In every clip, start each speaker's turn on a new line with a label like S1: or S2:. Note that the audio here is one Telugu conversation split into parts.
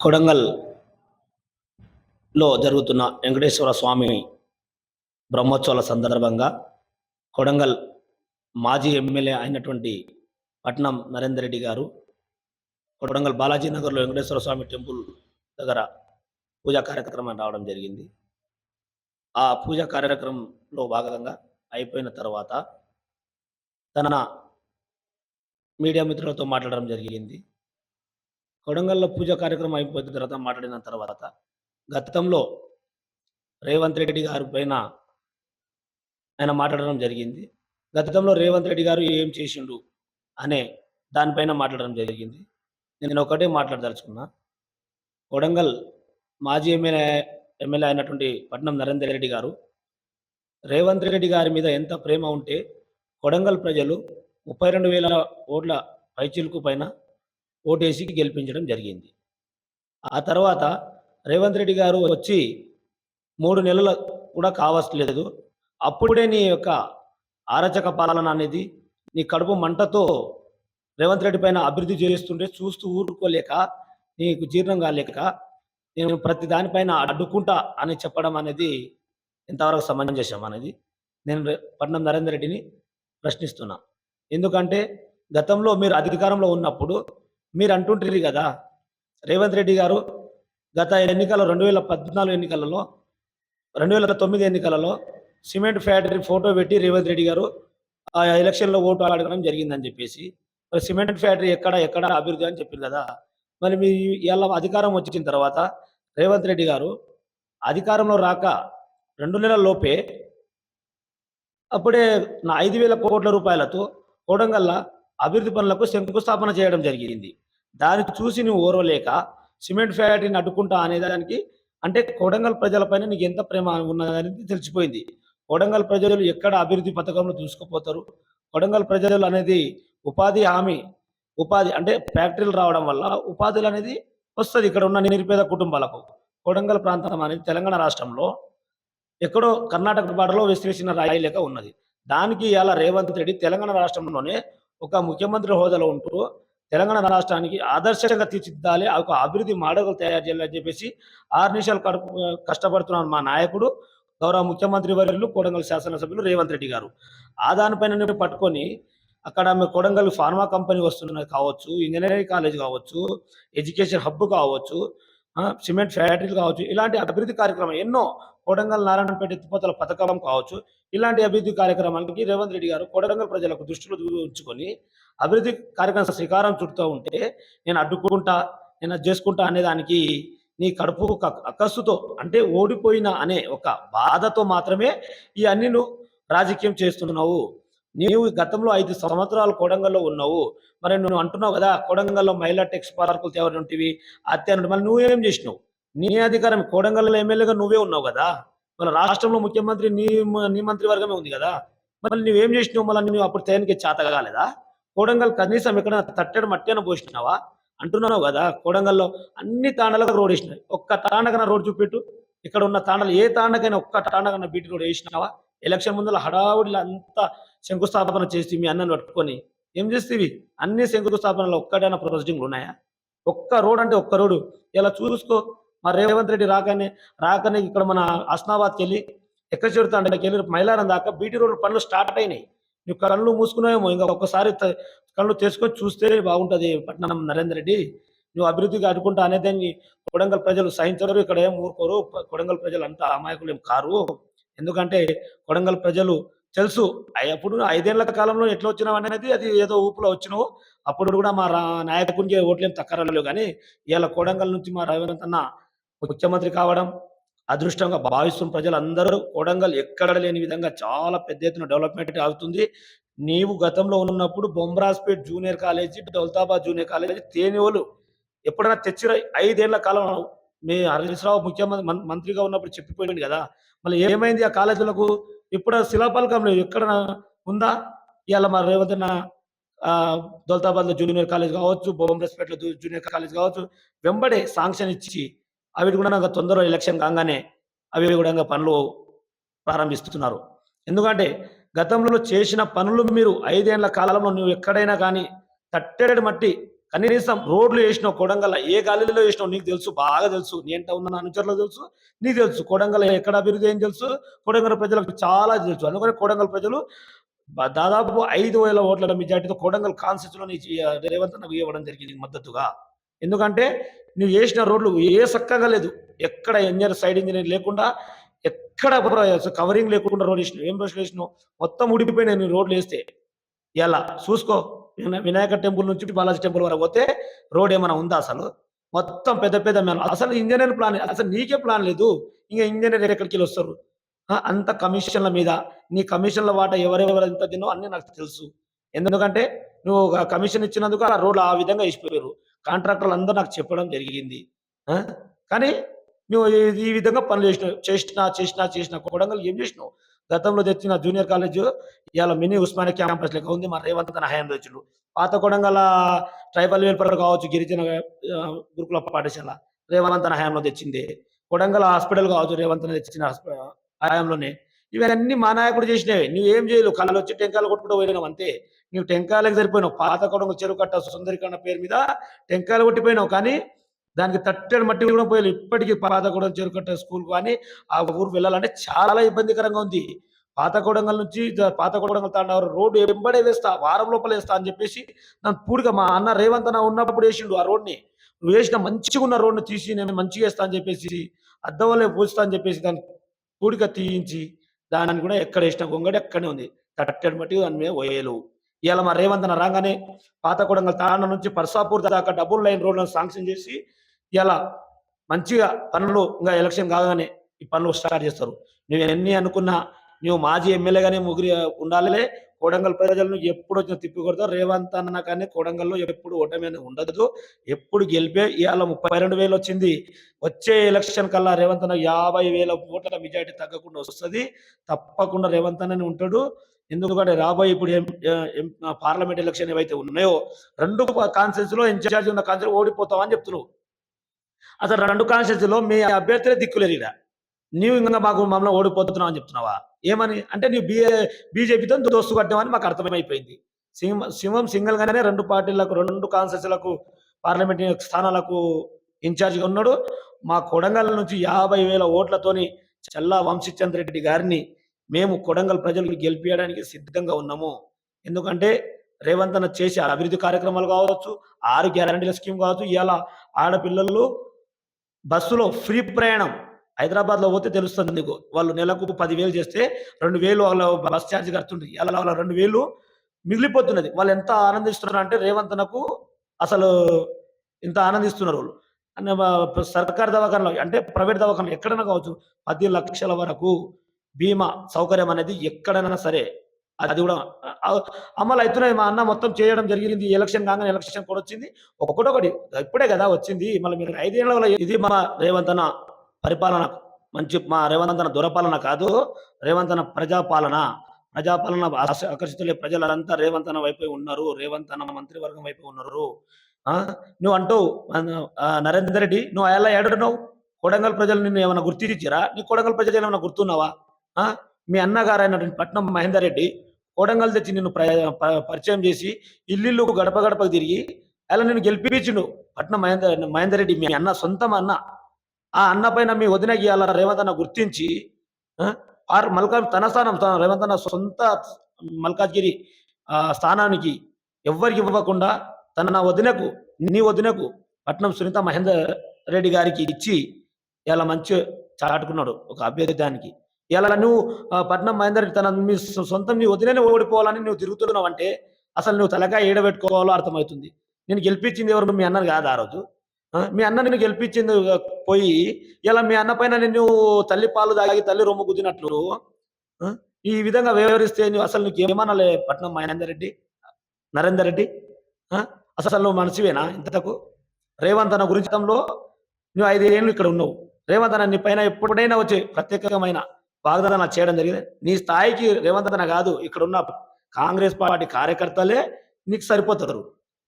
S1: కొడంగల్లో జరుగుతున్న వెంకటేశ్వర స్వామి బ్రహ్మోత్సవాల సందర్భంగా కొడంగల్ మాజీ ఎమ్మెల్యే అయినటువంటి పట్నం నరేందర్ రెడ్డి గారు కొడంగల్ బాలాజీ నగర్లో వెంకటేశ్వర స్వామి టెంపుల్ దగ్గర పూజా కార్యక్రమం రావడం జరిగింది. ఆ పూజా కార్యక్రమంలో భాగంగా అయిపోయిన తర్వాత తన మీడియా మిత్రులతో మాట్లాడడం జరిగింది. కొడంగల్లో పూజ కార్యక్రమం అయిపోయిన తర్వాత మాట్లాడిన తర్వాత గతంలో రేవంత్ రెడ్డి గారి పైన ఆయన మాట్లాడడం జరిగింది. గతంలో రేవంత్ రెడ్డి గారు ఏం చేసిండు అనే దానిపైన మాట్లాడడం జరిగింది. నేను ఒకటే మాట్లాడదలుచుకున్నా. కొడంగల్ మాజీ ఎమ్మెల్యే ఎమ్మెల్యే అయినటువంటి పట్నం నరేందర్ రెడ్డి గారు రేవంత్ రెడ్డి గారి మీద ఎంత ప్రేమ ఉంటే కొడంగల్ ప్రజలు ముప్పై రెండు వేల ఓట్ల పైచిలుకు పైన ఓటేసి గెలిపించడం జరిగింది. ఆ తర్వాత రేవంత్ రెడ్డి గారు వచ్చి మూడు నెలలు కూడా కావట్లేదు అప్పుడే నీ యొక్క ఆరచక పాలన అనేది నీ కడుపు మంటతో రేవంత్ రెడ్డి పైన అభివృద్ధి చేస్తుంటే చూస్తూ ఊరుకోలేక నీకు జీర్ణం కాలేక నేను ప్రతి దానిపైన అడ్డుకుంటా అని చెప్పడం అనేది ఎంతవరకు సమంజసం అనేది నేను పట్నం నరేందర్ రెడ్డిని ప్రశ్నిస్తున్నా. ఎందుకంటే గతంలో మీరు అధికారంలో ఉన్నప్పుడు మీరు అంటుంటారు కదా. రేవంత్ రెడ్డి గారు గత ఎన్నికల రెండు వేల పద్నాలుగు ఎన్నికలలో రెండు వేల తొమ్మిది ఎన్నికలలో సిమెంట్ ఫ్యాక్టరీ ఫోటో పెట్టి రేవంత్ రెడ్డి గారు ఆ ఎలక్షన్లో ఓటు అడగడం జరిగిందని చెప్పేసి మరి సిమెంట్ ఫ్యాక్టరీ ఎక్కడ ఎక్కడ అభివృద్ధి అని చెప్పింది కదా. మరి మీ ఇలా అధికారం వచ్చిన తర్వాత రేవంత్ రెడ్డి గారు అధికారంలో రాక రెండు నెలల లోపే అప్పుడే నా ఐదు వేల కోట్ల రూపాయలతో కోడంగల్ల అభివృద్ధి పనులకు శంకుస్థాపన చేయడం జరిగింది. దాన్ని చూసి నువ్వు ఓర్వలేక సిమెంట్ ఫ్యాక్టరీని అడ్డుకుంటా అనేదానికి అంటే కొడంగల్ ప్రజలపైన నీకు ఎంత ప్రేమ ఉన్నదనేది తెలిసిపోయింది. కొడంగల్ ప్రజలు ఎక్కడ అభివృద్ధి పథకంలో చూసుకుపోతారు కొడంగల్ ప్రజలు అనేది ఉపాధి హామీ ఉపాధి అంటే ఫ్యాక్టరీలు రావడం వల్ల ఉపాధులు అనేది వస్తుంది ఇక్కడ ఉన్న నిరుపేద కుటుంబాలకు. కొడంగల్ ప్రాంతం అనేది తెలంగాణ రాష్ట్రంలో ఎక్కడో కర్ణాటక బాటలో విశ్లేషణ రాయి లేక ఉన్నది. దానికి ఇలా రేవంత్ రెడ్డి తెలంగాణ రాష్ట్రంలోనే ఒక ముఖ్యమంత్రి హోదాలో ఉంటూ తెలంగాణ రాష్ట్రానికి ఆదర్శంగా తీర్చిదిద్దాలి ఒక అభివృద్ధి మాడగలు తయారు చేయాలని చెప్పేసి ఆరు నిమిషాలు కడుపు కష్టపడుతున్నాడు మా నాయకుడు గౌరవ ముఖ్యమంత్రి వర్యులు కొడంగల్ శాసనసభ్యులు రేవంత్ రెడ్డి గారు. ఆ దానిపైన పట్టుకొని అక్కడ ఆమె కొడంగల్ ఫార్మా కంపెనీ వస్తున్నది కావచ్చు ఇంజనీరింగ్ కాలేజ్ కావచ్చు ఎడ్యుకేషన్ హబ్ కావచ్చు సిమెంట్ ఫ్యాక్టరీలు కావచ్చు ఇలాంటి అభివృద్ధి కార్యక్రమం ఎన్నో కొడంగల్ నారాయణపేట ఎత్తిపోతల పథకం కావచ్చు ఇలాంటి అభివృద్ధి కార్యక్రమాలకి రేవంత్ రెడ్డి గారు కొడంగల్ ప్రజలకు దృష్టిలో ఉంచుకొని అభివృద్ధి కార్యక్రమం శ్రీకారం చుడుతూ ఉంటే నేను అడ్డుకుంటా నేను చేసుకుంటా అనే దానికి నీ కడుపు అక్కస్సుతో అంటే ఓడిపోయిన అనే ఒక బాధతో మాత్రమే ఈ అన్ని నువ్వు రాజకీయం చేస్తున్నావు. నీవు గతంలో ఐదు సంవత్సరాలు కోడంగల్లో ఉన్నావు. మరి నువ్వు అంటున్నావు కదా కోడంగల్లో మహిళా టెక్స్ పార్కులు తేవడం ఉంటివి అత్యాన్ని మళ్ళీ నువ్వేం చేసినావు? నీ అధికారం కోడంగల్లో ఎమ్మెల్యేగా నువ్వే ఉన్నావు కదా. మన రాష్ట్రంలో ముఖ్యమంత్రి నీ నీ మంత్రివర్గమే ఉంది కదా. మళ్ళీ నువ్వేం చేసినావు? మళ్ళీ నువ్వు అప్పుడు తేనికి చేత కాలేదా కోడంగల్ కనీసం ఇక్కడ తట్టెడు మట్టేన పోసినావా? అంటున్నావు కదా కోడంగల్లో అన్ని తాండలకు రోడ్ వేసినాయి. ఒక్క తాండకన రోడ్ చూపెట్టు. ఇక్కడ ఉన్న తాండలు ఏ తాండకైనా ఒక్క తాండకన బీటీ రోడ్ వేసినావా? ఎలక్షన్ ముందర హడావుడిలో అంతా శంకుస్థాపన చేసి మీ అన్నను పట్టుకొని ఏం చేస్తేవి? అన్ని శంకుస్థాపనలో ఒక్కటైనా ప్రొసెసింగ్లు ఉన్నాయా? ఒక్క రోడ్ అంటే ఒక్క రోడ్డు ఇలా చూసుకో. మా రేవంత్ రెడ్డి రాగానే రాగానే ఇక్కడ మన హస్నాబాద్కి వెళ్ళి ఎక్కడ చెడుతాండకి వెళ్ళి మైలారం దాకా బీటీ రోడ్ పనులు స్టార్ట్ అయినాయి. నువ్వు కళ్ళు మూసుకున్నావేమో ఇంకా ఒక్కసారి కళ్ళు తెరుచుకొని చూస్తే బాగుంటుంది పట్నం నరేందర్ రెడ్డి. నువ్వు అభివృద్ధిగా అడ్డుకుంటా అనేదాన్ని కొడంగల్ ప్రజలు సహించరు ఇక్కడ ఏం ఊరుకోరు. కొడంగల్ ప్రజలు అంతా అమాయకులు ఏం కారు. ఎందుకంటే కొడంగల్ ప్రజలు తెలుసు అప్పుడు ఐదేళ్ళ కాలంలో ఎట్లా వచ్చినావు అనేది అది ఏదో ఊపులో వచ్చినావు. అప్పుడు కూడా మా నాయకునికి ఓట్లేం తక్కరలేవు కానీ ఇవాళ కొడంగల్ నుంచి మా రేవంత్ అన్న ముఖ్యమంత్రి కావడం అదృష్టంగా భావిస్తున్న ప్రజలందరూ కొడంగల్ ఎక్కడ లేని విధంగా చాలా పెద్ద ఎత్తున డెవలప్మెంట్ అవుతుంది. నీవు గతంలో ఉన్నప్పుడు Bomraspet junior college Daulatabad junior college తేనివోలు ఎప్పుడైనా తెచ్చిన ఐదేళ్ళ కాలం మీ హరీశ్రావు ముఖ్యమంత్రి మంత్రిగా ఉన్నప్పుడు చెప్పిపోయింది కదా. మళ్ళీ ఏమైంది ఆ కాలేజీలకు? ఇప్పుడు శిలాపలకం లేదు. ఎక్కడ ఉందా? ఇవాళ మా రేవంత్ అన్న దౌలతాబాద్లో జూనియర్ కాలేజ్ కావచ్చు బొమ్మరాజ్పేటలో జూనియర్ కాలేజ్ కావచ్చు వెంబడే శాంక్షన్ ఇచ్చి అవి కూడా నాకు తొందరగా ఎలక్షన్ కాగానే అవి కూడా ఇంకా పనులు ప్రారంభిస్తున్నారు. ఎందుకంటే గతంలో చేసిన పనులు మీరు ఐదేళ్ళ కాలంలో నువ్వు ఎక్కడైనా కానీ తట్టేడు మట్టి కనీసం రోడ్లు వేసినావు కొడంగల్ ఏ గాలిలో వేసినావు నీకు తెలుసు బాగా తెలుసు. నేను ఉన్న అనుచరులకు తెలుసు నీకు తెలుసు. కొడంగల్ ఎక్కడ అభివృద్ధి ఏం తెలుసు. కొడంగల్ ప్రజలకు చాలా తెలుసు. అందుకని కొడంగల్ ప్రజలు దాదాపు ఐదు వేల ఓట్ల మెజార్టీతో కొడంగల్ కాన్స్టిట్యూన్సీలో రేవంత్ నాకు ఇవ్వడం జరిగింది మద్దతుగా. ఎందుకంటే నువ్వు వేసిన రోడ్లు ఏ చక్కగా లేదు. ఎక్కడ ఇంజనీర్ సైడ్ ఇంజనీర్ లేకుండా ఎక్కడ కవరింగ్ లేకుండా రోడ్ వేసినావు. ఏం బ్రష్లు వేసినావు? మొత్తం ఉడికిపోయినాయి నువ్వు రోడ్లు వేస్తే. ఎలా? చూసుకో. వినాయక టెంపుల్ నుంచి బాలాజీ టెంపుల్ వరకు పోతే రోడ్ ఏమైనా ఉందా అసలు? మొత్తం పెద్ద పెద్ద మేము అసలు ఇంజనీర్ ప్లాన్ అసలు నీకే ప్లాన్ లేదు. ఇంకా ఇంజనీర్ ఎక్కడికి వెళ్ళి వస్తారు అంత కమిషన్ల మీద. నీ కమిషన్ల వాట ఎవరెవరు ఎంత తిన్నో అన్నీ నాకు తెలుసు. ఎందుకంటే నువ్వు ఒక కమిషన్ ఇచ్చినందుకు ఆ రోడ్లు ఆ విధంగా వేసిపోయారు కాంట్రాక్టర్లు అందరూ నాకు చెప్పడం జరిగింది. ఆ? కానీ మేము ఈ- విధంగా పనులు చేసిన చేసినా చేసినా చేసినా కొడంగల్ ఏం చేసినావు? గతంలో తెచ్చిన జూనియర్ కాలేజ్ ఇవాళ మినీ ఉస్మానియా క్యాంపస్ లెక్క ఉంది మా రేవంత్ తన హయాం తెచ్చిండు. పాత కొడంగల ట్రైబల్ వెల్ఫేర్ కావచ్చు గిరిజన గురుకుల పాఠశాల రేవంత్ తన హయాంలో తెచ్చింది. కొడంగల్ హాస్పిటల్ కావచ్చు రేవంత్ తెచ్చిన హయాంలోనే. ఇవన్నీ మా నాయకుడు చేసినవి. నువ్వేం చేయలేవు. కళ్ళు వచ్చి టెంకాయలు కొట్టుకుంటూ పోయినావు అంతే. నువ్వు టెంకాయలకు సరిపోయినావు. పాత కొడంగు చెరువు కట్ట సుందరికరణ పేరు మీద టెంకాయలు కొట్టిపోయినావు. కానీ దానికి తట్టడి మట్టి కూడా పోయాలి ఇప్పటికీ పాత కొడం చెరువు కట్ట స్కూల్ కానీ ఆ ఊరు వెళ్ళాలంటే చాలా ఇబ్బందికరంగా ఉంది. పాత కొడంగల్ నుంచి పాత కొడంగల్ తాండవరం రోడ్డు వెంబడే వేస్తా వారం లోపల వేస్తా అని చెప్పేసి నన్ను పూడిగా మా అన్న రేవంత్ అన్న ఉన్నప్పుడు వేసిండు ఆ రోడ్ని. నువ్వు వేసిన మంచిగా ఉన్న రోడ్ని తీసి నేను మంచిగా వేస్తా అని చెప్పేసి అద్దం వల్లే పూస్తా అని చెప్పేసి దాన్ని పూడిగా తీయించి దాని కూడా ఎక్కడ వేసిన గొంగడి అక్కడనే ఉంది. తట్టడి మట్టి దాని మీద పోయేలు. ఇవాళ మా రేవంత్ అన్న రాగానే పాత కొడంగల్ తాండ నుంచి పర్సాపూర్ దాకా డబుల్ లైన్ రోడ్లను శాంక్షన్ చేసి ఇలా మంచిగా పనులు ఇంకా ఎలక్షన్ కాగానే ఈ పనులు స్టార్ట్ చేస్తారు. నువ్వు ఎన్ని అనుకున్నా నువ్వు మాజీ ఎమ్మెల్యేగానే ముగ్గురి ఉండాలిలే కొడంగల్ ప్రజలను ఎప్పుడు వచ్చిన తిప్పి కొడతావు రేవంత్ అన్న కానీ కోడంగల్లో ఎప్పుడు ఓటమి అనేది ఉండదు. ఎప్పుడు గెలిపే ఇవాళ ముప్పై రెండు వేలు వచ్చింది. వచ్చే ఎలక్షన్ కల్లా రేవంత్ అన్న యాభై వేల ఓట్ల మెజార్టీ తగ్గకుండా వస్తుంది. తప్పకుండా రేవంత్ అన్ననే ఉంటాడు. ఎందుకంటే రాబోయే ఇప్పుడు ఎం- పార్లమెంట్ ఎలక్షన్ ఏవైతే ఉన్నాయో రెండు కాన్ఫరెన్స్లో ఇన్ఛార్జ్ ఉన్న కాన్ఫరెన్స్ ఓడిపోతామని చెప్తున్నావు అసలు రెండు కాన్స్టిట్యూన్సీ లో మీ అభ్యర్థులే దిక్కులేరు ఇక్కడ నీవు ఇంకా మాకు మమ్మల్ని ఓడిపోతున్నావు అని చెప్తున్నావా? ఏమని? అంటే నీవు బీ బీజేపీతో దోస్తు కట్టామని మాకు అర్థమైపోయింది. సింహం సింహం సింగిల్ గానే రెండు పార్టీలకు రెండు కాన్సెస్లకు పార్లమెంట్ స్థానాలకు ఇన్ఛార్జిగా ఉన్నాడు. మా కొడంగల్ నుంచి యాభై వేల ఓట్లతోని చల్లా వంశీచంద్ర రెడ్డి గారిని మేము కొడంగల్ ప్రజలకు గెలిపించడానికి సిద్ధంగా ఉన్నాము. ఎందుకంటే రేవంత్ అన్న చేసే అభివృద్ధి కార్యక్రమాలు కావచ్చు ఆరు గ్యారంటీల స్కీమ్ కావచ్చు ఇవాళ ఆడపిల్లలు బస్సులో ఫ్రీ ప్రయాణం హైదరాబాద్లో పోతే తెలుస్తుంది నీకు. వాళ్ళు నెలకు పదివేలు చేస్తే రెండు వేలు వాళ్ళ బస్ ఛార్జ్ కడుతుంది అలా వాళ్ళ రెండు వేలు మిగిలిపోతున్నది. వాళ్ళు ఎంత ఆనందిస్తున్నారు అంటే రేవంత్ నాకు అసలు ఇంత ఆనందిస్తున్నారు వాళ్ళు. సర్కారు సర్కార్ దవాఖానలో అంటే ప్రైవేట్ దవాఖానలో ఎక్కడైనా కావచ్చు పది లక్షల వరకు బీమా సౌకర్యం అనేది ఎక్కడైనా సరే అది కూడా అమలు అవుతున్నాయి మా అన్న మొత్తం చేయడం జరిగింది. ఎలక్షన్ కాగానే ఎలక్షన్ కూడా వచ్చింది. ఒకటొకటి ఇప్పుడే కదా వచ్చింది. మళ్ళీ మీరు ఐదేళ్ళ ఇది మా రేవంత్ అన్న పరిపాలన మంచి మా రేవంతన దురపాలన కాదు రేవంతన ప్రజాపాలన. ప్రజాపాలన ఆకర్షితులే ప్రజలంతా రేవంతన వైపే వైపు ఉన్నారు రేవంతన మంత్రివర్గం వైపు ఉన్నారు. ఆ? నువ్వు అంటూ నరేందర్ రెడ్డి నువ్వు ఎలా ఏడున్నావు? కొడంగల్ ప్రజలు నిన్ను ఏమైనా గుర్తించారా నీ కొడంగల్ ప్రజలు ఏమైనా గుర్తున్నావా? మీ అన్నగారు అయినటువంటి పట్నం మహేందర్ రెడ్డి కొడంగల్ తెచ్చి నిన్ను ప్ర- పరిచయం చేసి ఇల్లు గడప గడపకు తిరిగి అలా నేను గెలిపించిండు పట్నం మహేందర్ మహేందర్ రెడ్డి మీ అన్న సొంతం అన్న. ఆ అన్న పైన మీ వదిన గీయాల రేవంత్ అన్న గుర్తించి ఆ, ఆర్ మల్కా తన స్థానం తన రేవంత్ అన్న సొంత మల్కాజ్గిరి స్థానానికి ఎవ్వరికి ఇవ్వకుండా తన నా వదినకు నీ వదినకు పట్నం సునీత మహేందర్ రెడ్డి గారికి ఇచ్చి ఇలా మంచి చాటుకున్నాడు ఒక అభ్యర్థానికి ఇలా నువ్వు పట్నం మహేందర్ రెడ్డి తన మీ సొంతం నీ వదిలేనే ఓడిపోవాలని నువ్వు తిరుగుతున్నావు అంటే అసలు నువ్వు తలకాయ ఏడబెట్టుకోవాలో అర్థమవుతుంది. నేను గెలిపించింది ఎవరు? మీ అన్నను కాదు ఆ రోజు. మీ అన్న నిన్ను గెలిపించింది పోయి ఇలా మీ అన్న పైన నిన్ను తల్లి పాలు తాగి తల్లి రొమ్ము గుద్దినట్లు ఈ విధంగా వివరిస్తే నువ్వు అసలు నీకు ఏమనలే పట్నం మహేందర్ రెడ్డి నరేందర్ రెడ్డి అసలు నువ్వు మనిషివేనా ఇంతకు? రేవంత్ అన్న గురించి నువ్వు ఐదు ఏళ్ళు ఇక్కడ ఉన్నావు. రేవంత్ అన్న నీ పైన ఎప్పుడైనా వచ్చే ప్రత్యేకమైన వాగ్దానం చేయడం జరిగింది. నీ స్థాయికి రేవంత్ అన్న కాదు ఇక్కడ ఉన్న కాంగ్రెస్ పార్టీ కార్యకర్తలే నీకు సరిపోతారు.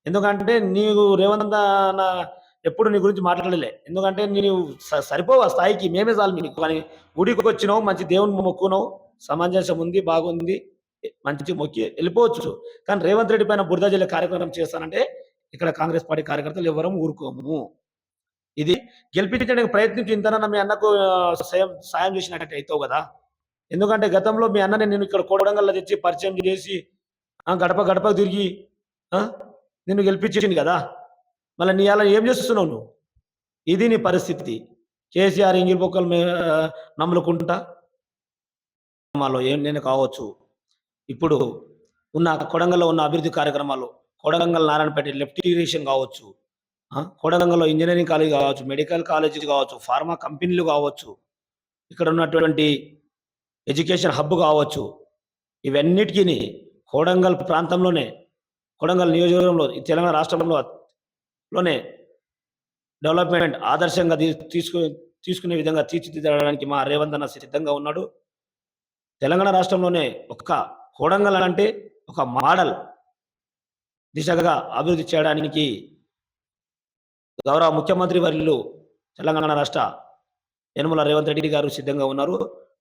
S1: ఎందుకంటే నీవు రేవంత్ అన్న ఎప్పుడు నీ గురించి మాట్లాడలే. ఎందుకంటే నేను స- సరిపోవు ఆ స్థాయికి. మేమే చాలు మీకు. కానీ గుడికి వచ్చినావు మంచి దేవుని మొక్కున్నావు సమంజసం ఉంది బాగుంది మంచి మొక్కి వెళ్ళిపోవచ్చు. కానీ రేవంత్ రెడ్డి పైన బురద జిల్లా కార్యక్రమం చేస్తానంటే ఇక్కడ కాంగ్రెస్ పార్టీ కార్యకర్తలు ఎవరం ఊరుకోము. ఇది గెలిపించడానికి ప్రయత్నించి ఇంతనన్నా మీ అన్నకు సాయం సాయం చేసినట్టు అవుతావు కదా. ఎందుకంటే గతంలో మీ అన్నని నేను ఇక్కడ కోడంగల్లో తెచ్చి పరిచయం చేసి గడప గడప తిరిగి నిన్ను గెలిపించింది కదా. మళ్ళీ నీ అలా ఏం చేస్తున్నావు నువ్వు? ఇది నీ పరిస్థితి. కేసీఆర్ ఇంగిల్ బొక్కలు మే నమ్ములుకుంటా మాలో ఏం నేను కావచ్చు. ఇప్పుడు ఉన్న కొడంగల్లో ఉన్న అభివృద్ధి కార్యక్రమాలు కొడంగల్ నారాయణపేట లెఫ్ట్ ఇరిగేషన్ కావచ్చు. కొడంగల్లో ఇంజనీరింగ్ కాలేజ్ కావచ్చు మెడికల్ కాలేజీ కావచ్చు ఫార్మా కంపెనీలు కావచ్చు. ఇక్కడ ఉన్నటువంటి ఎడ్యుకేషన్ హబ్ కావచ్చు. ఇవన్నిటికీ కొడంగల్ ప్రాంతంలోనే కొడంగల్ నియోజకవర్గంలో ఈ తెలంగాణ రాష్ట్రంలో లోనే డెవలప్మెంట్ ఆదర్శంగా తీసుకు తీసుకునే విధంగా తీర్చిదిద్దడానికి మా రేవంత్ అన్న సిద్ధంగా ఉన్నాడు. తెలంగాణ రాష్ట్రంలోనే ఒక్క కోడంగల్ అంటే ఒక మోడల్ దిశగా అభివృద్ధి చేయడానికి గౌరవ ముఖ్యమంత్రి వర్యులు తెలంగాణ రాష్ట్ర యనమల రేవంత్ రెడ్డి గారు సిద్ధంగా ఉన్నారు.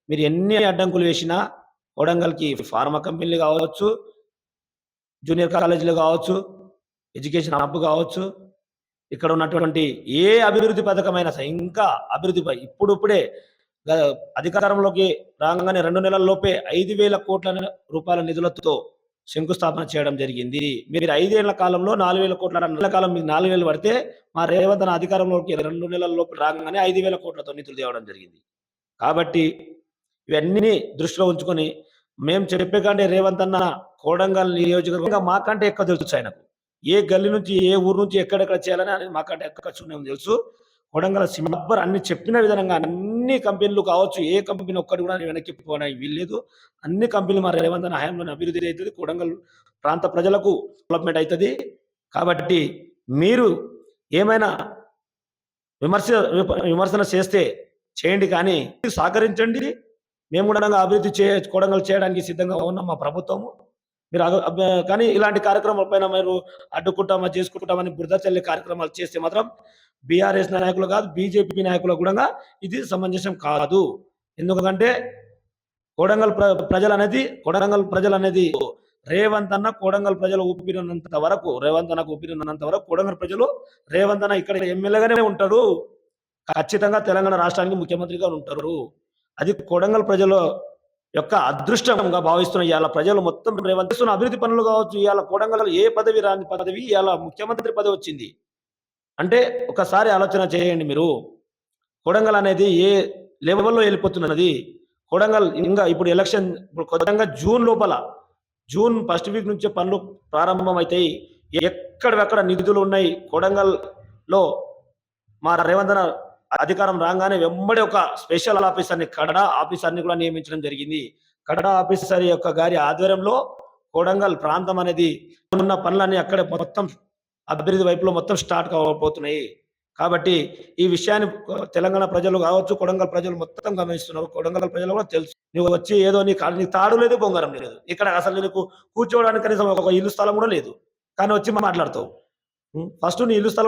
S1: మీరు ఎన్ని అడ్డంకులు వేసినా కోడంగల్కి ఫార్మా కంపెనీలు కావచ్చు జూనియర్ కాలేజీలు కావచ్చు ఎడ్యుకేషన్ హబ్ కావచ్చు ఇక్కడ ఉన్నటువంటి ఏ అభివృద్ధి పథకమైనా సరే ఇంకా అభివృద్ధిపై ఇప్పుడిప్పుడే అధికారంలోకి రాగానే రెండు నెలల లోపే ఐదు వేల కోట్ల రూపాయల నిధులతో శంకుస్థాపన చేయడం జరిగింది. మీరు ఐదేళ్ళ కాలంలో నాలుగు వేల కోట్ల నెలల కాలం మీకు నాలుగు వేలు పడితే మా రేవంత్ అధికారంలోకి రెండు నెలల లోపు రాగానే ఐదు వేల కోట్లతో నిధులు తేవడం జరిగింది. కాబట్టి ఇవన్నీ దృష్టిలో ఉంచుకొని మేము చెప్పే కంటే రేవంత్ అన్న కోడంగల్ నియోజకవర్గంగా మాకంటే ఎక్కువ తెలుసు ఆయనకు. ఏ గల్లీ నుంచి ఏ ఊరు నుంచి ఎక్కడెక్కడ చేయాలని అనేది మాకంటే ఎక్కడ తెలుసు. కొడంగల్ సింబర్ అన్ని చెప్పిన విధంగా అన్ని కంపెనీలు కావచ్చు ఏ కంపెనీ ఒక్కటి కూడా వెనక్కి పోవడానికి వీల్లేదు. అన్ని కంపెనీలు మా రేవంత్ అన్న హయాంలో అభివృద్ధి అవుతుంది కొడంగల్ ప్రాంత ప్రజలకు డెవలప్మెంట్ అవుతుంది కాబట్టి మీరు ఏమైనా విమర్శ విమర్శన చేస్తే చేయండి కానీ సహకరించండి. మేము కూడా అభివృద్ధి చే కొడంగల్ చేయడానికి సిద్ధంగా ఉన్నాం మా ప్రభుత్వము. మీరు కానీ ఇలాంటి కార్యక్రమాల పైన మీరు అడ్డుకుంటామా చేసుకుంటామని బురద చల్లే కార్యక్రమాలు చేస్తే మాత్రం బీఆర్ఎస్ నాయకులు కాదు బీజేపీ నాయకులు కూడా ఇది సమంజసం కాదు. ఎందుకంటే కోడంగల్ ప్ర ప్రజలు అనేది కొడంగల్ ప్రజలు అనేది రేవంత్ అన్న కోడంగల్ ప్రజలు ఊపిరినంత వరకు రేవంత్ అన్నకు ఊపిరినంత వరకు కోడంగల్ ప్రజలు రేవంత్ అన్న ఇక్కడ ఎమ్మెల్యేగానే ఉంటాడు. ఖచ్చితంగా తెలంగాణ రాష్ట్రానికి ముఖ్యమంత్రిగా ఉంటారు. అది కొడంగల్ ప్రజలు యొక్క అదృష్టంగా భావిస్తున్న ఇవాళ ప్రజలు మొత్తం రేవంత్ చేస్తున్న అభివృద్ధి పనులు కావచ్చు ఇవాళ కోడంగల్ ఏ పదవి రాని పదవి ఇవాళ ముఖ్యమంత్రి పదవి వచ్చింది. అంటే ఒకసారి ఆలోచన చేయండి మీరు. కొడంగల్ అనేది ఏ లెవెల్లో వెళ్ళిపోతున్నది కొడంగల్ ఇంకా ఇప్పుడు ఎలక్షన్ ఇప్పుడు కొత్తగా జూన్ లోపల జూన్ ఫస్ట్ వీక్ నుంచే పనులు ప్రారంభమవుతాయి ఎక్కడెక్కడ నిధులు ఉన్నాయి కొడంగల్లో? మా రేవంత్ అధికారం రాగానే వెంబడి ఒక స్పెషల్ ఆఫీసర్ని కడడా ఆఫీసర్ని కూడా నియమించడం జరిగింది. కడడా ఆఫీసర్ యొక్క గారి ఆధ్వర్యంలో కొడంగల్ ప్రాంతం అనేది ఉన్న పనులన్నీ అక్కడ మొత్తం అభివృద్ధి వైపులో మొత్తం స్టార్ట్ కావబోతున్నాయి కాబట్టి ఈ విషయాన్ని తెలంగాణ ప్రజలు కావచ్చు కొడంగల్ ప్రజలు మొత్తం గమనిస్తున్నారు. కొడంగల్ ప్రజలు కూడా తెలుసు. నువ్వు వచ్చి ఏదో నీ కాళ్ళు తాడు లేదు బొంగరం లేదు. ఇక్కడ అసలు నీకు కూర్చోవడానికి కనీసం ఒక ఇల్లు స్థలం కూడా లేదు. కానీ వచ్చి మాట్లాడతావు. ఫస్ట్ నీ ఇల్లు స్థలం